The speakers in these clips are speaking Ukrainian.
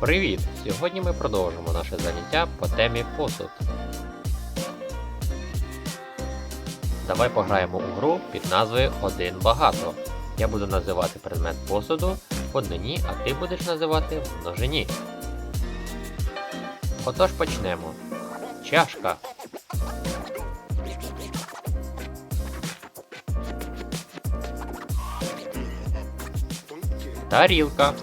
Привіт! Сьогодні ми продовжимо наше заняття по темі посуд. Давай пограємо у гру під назвою Один багато. Я буду називати предмет посуду в однині, а ти будеш називати в множині. Отож почнемо. Чашка. Тарілка.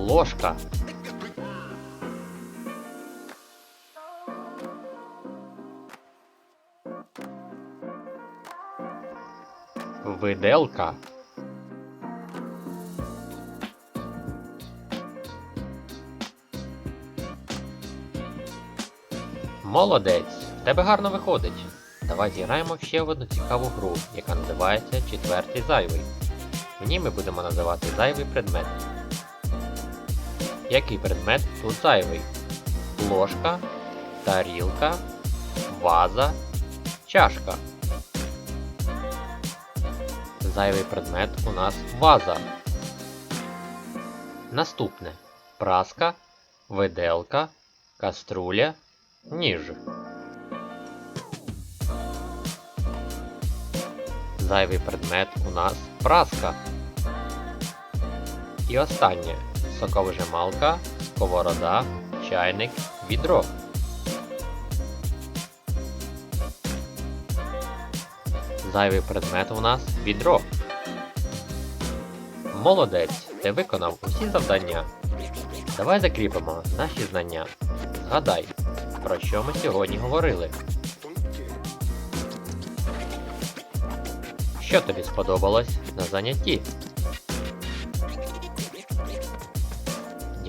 Ложка. Виделка. Молодець! В тебе гарно виходить. Давай зіграємо ще в одну цікаву гру, яка називається Четвертий зайвий. В ній ми будемо називати зайвий предмет. Який предмет тут зайвий? Ложка, тарілка, ваза, чашка. Зайвий предмет у нас ваза. Наступне праска, виделка, каструля, ніж. Зайвий предмет у нас праска. І останнє соковижималка, сковорода, чайник, відро. Зайвий предмет у нас відро. Молодець, ти виконав усі завдання. Давай закріпимо наші знання. Згадай, про що ми сьогодні говорили. Що тобі сподобалось на занятті?